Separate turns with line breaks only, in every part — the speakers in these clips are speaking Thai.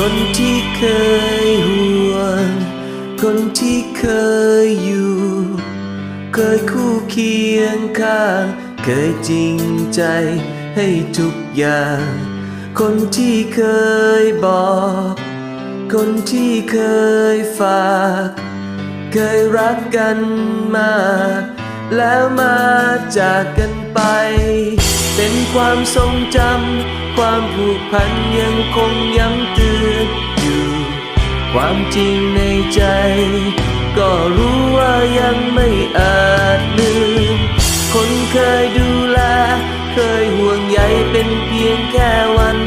คนที่เคยห่วง คนที่เคยอยู่ เคยคู่เคียงข้าง เคยจริงใจให้ทุกอย่าง คนที่เคยบอก คนที่เคยฝาก เคยรักกันมากแล้วมาจากกันไป เป็นความทรงจำความผูกพันยังคงย้ำเตือน ความจริงในใจ ก็รู้ว่ายังไม่อาจลืม คนเคยดูแล เคยห่วงใยเป็นเพียงแค่วัน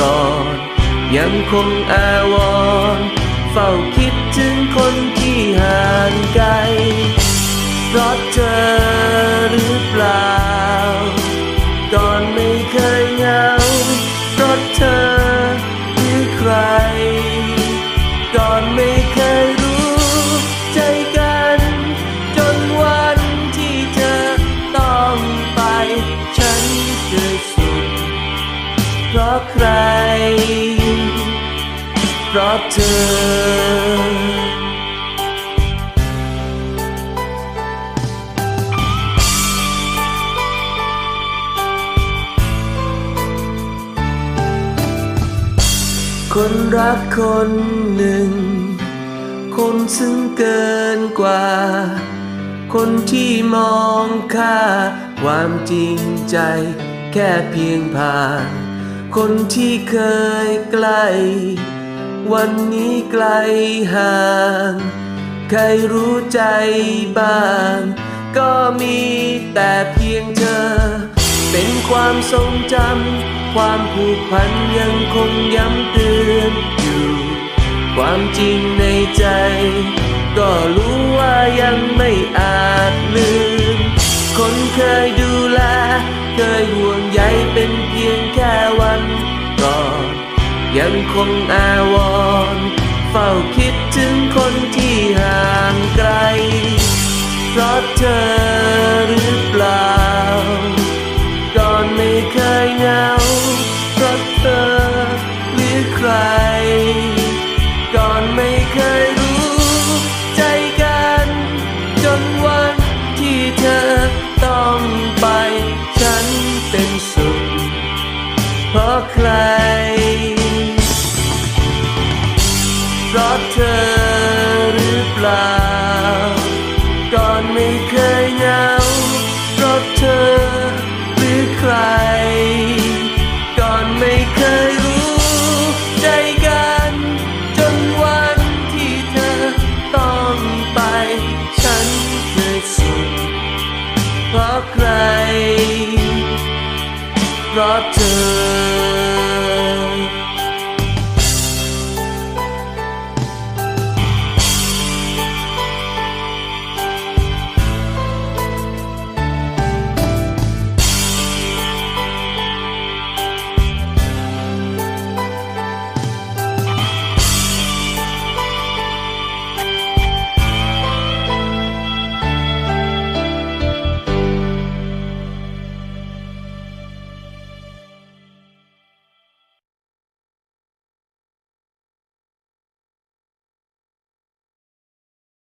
ก่อน ยังคงอาวร์เฝ้าคิดถึงคนที่ห่างไกลเพราะเธอหรือ เพราะเธอคนรักคนหนึ่ง คนซึ่งเกินกว่า คนที่มองค่า ความจริงใจ แค่เพียงผ่าน คนที่เคยใกล้ วันนี้ไกลห่าง ใครรู้ใจบ้าง ก็มีแต่เพียงเธอ เป็นความทรงจำ ความผูกพันยังคงย้ำเตือนอยู่ ความจริงในใจ ก็รู้ว่ายังไม่อาจ ยังคงอาวรเฝ้าคิดถึงคนที่ห่างไกล เพราะเธอ เพราะเธอหรือเปล่า ก่อนไม่เคยเหงาเพราะเธอหรือใคร ก่อนไม่เคยรู้ใจกัน จนวันที่เธอต้องไป ฉันเคยสุขเพราะใคร เพราะเธอ